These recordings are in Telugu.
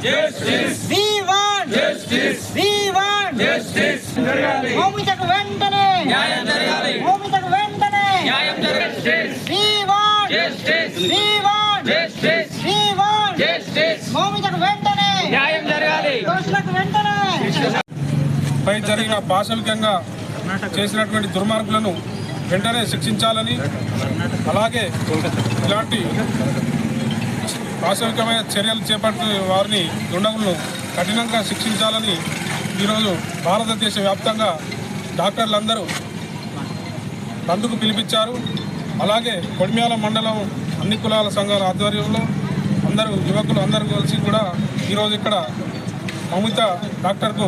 We want Justice. జరగాలి మౌమితకు వెంటనే. న్యాయం జరగాలి. మౌమితకు వెంటనే. న్యాయం జరగాలి. We want Justice. మౌమితకు వెంటనే. న్యాయం జరగాలి. దోషులకు వెంటనే. పై జరిగిన పాశవికంగా చేసినటువంటి దుర్మార్గులను వెంటనే శిక్షించాలని అలాగే ఇలాంటి పాశవికమైన చర్యలు చేపట్టిన వారిని దుండగులను కఠినంగా శిక్షించాలని ఈరోజు భారతదేశ వ్యాప్తంగా డాక్టర్లందరూ బంధుకు పిలిపించారు. అలాగే కొడిమ్యాల మండలం అన్ని కులాల సంఘాల ఆధ్వర్యంలో అందరూ యువకులు అందరూ కలిసి కూడా ఈరోజు ఇక్కడ మమిత డాక్టర్కు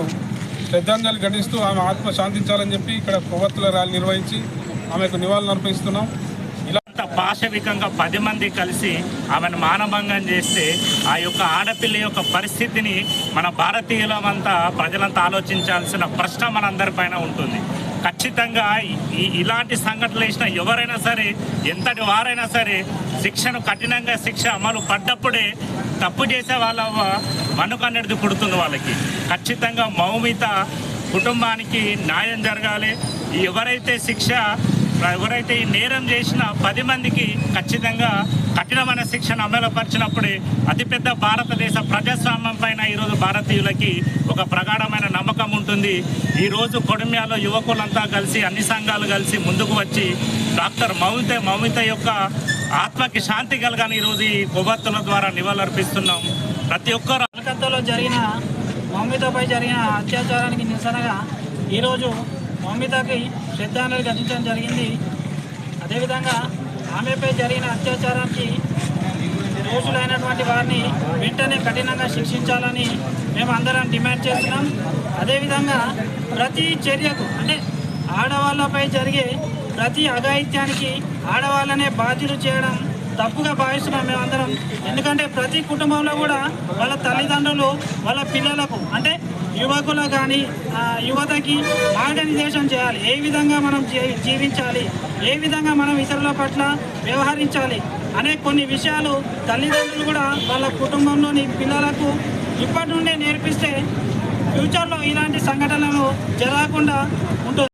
శ్రద్ధాంజలి ఘటిస్తూ ఆమె ఆత్మ శాంతించాలని చెప్పి ఇక్కడ కొవ్వొత్తుల ర్యాలీ నిర్వహించి ఆమెకు నివాళులు అర్పిస్తున్నాం పాశవికంగా పది మంది కలిసి ఆమెను మానభంగం చేస్తే ఆ యొక్క ఆడపిల్ల యొక్క పరిస్థితిని మన భారతీయులమంతా ప్రజలంతా ఆలోచించాల్సిన ప్రశ్న మనందరిపైన ఉంటుంది. ఖచ్చితంగా ఈ ఇలాంటి సంఘటనలు వేసిన ఎవరైనా సరే ఎంతటి వారైనా సరే శిక్షను కఠినంగా శిక్ష అమలు పడ్డప్పుడే తప్పు చేసే వాళ్ళ మనుక అనేది పుడుతుంది వాళ్ళకి. ఖచ్చితంగా మౌమిత కుటుంబానికి న్యాయం జరగాలి. ఎవరైతే శిక్ష ఎవరైతే ఈ నేరం చేసిన పది మందికి ఖచ్చితంగా కఠినమైన శిక్షను అమలుపరిచినప్పుడే అతిపెద్ద భారతదేశ ప్రజాస్వామ్యం పైన ఈరోజు భారతీయులకి ఒక ప్రగాఢమైన నమ్మకం ఉంటుంది. ఈరోజు కొడుమ్యాలో యువకులంతా కలిసి అన్ని సంఘాలు కలిసి ముందుకు వచ్చి డాక్టర్ మౌమిత మౌమిత యొక్క ఆత్మకి శాంతి కలగాని ఈరోజు ఈ కొవ్వొత్తుల ద్వారా నివాళులర్పిస్తున్నాం. ప్రతి ఒక్కరు కలకత్తాలో జరిగిన మౌమితపై జరిగిన అత్యాచారానికి నిరసనగా ఈరోజు మౌమితకి శ్రద్ధాంజలి ఘటించడం జరిగింది. అదేవిధంగా ఆమెపై జరిగిన అత్యాచారానికి దోషులైనటువంటి వారిని వెంటనే కఠినంగా శిక్షించాలని మేము అందరం డిమాండ్ చేస్తున్నాం. అదేవిధంగా ప్రతి చర్యకు అంటే ఆడవాళ్ళపై జరిగే ప్రతి అఘాయిత్యానికి ఆడవాళ్ళనే బాధ్యులు చేయడం తప్పుగా భావిస్తున్నాం మేమందరం. ఎందుకంటే ప్రతి కుటుంబంలో కూడా వాళ్ళ తల్లిదండ్రులు వాళ్ళ పిల్లలకు అంటే యువకులు కానీ యువతకి మార్గనిర్దేశం చేయాలి. ఏ విధంగా మనం జీవించాలి? ఏ విధంగా మనం ఇతరుల పట్ల వ్యవహరించాలి? అనే కొన్ని విషయాలు తల్లిదండ్రులు కూడా వాళ్ళ కుటుంబంలోని పిల్లలకు ఇప్పటి నుండే నేర్పిస్తే ఫ్యూచర్లో ఇలాంటి సంఘటనలు జరగకుండా ఉంటుంది.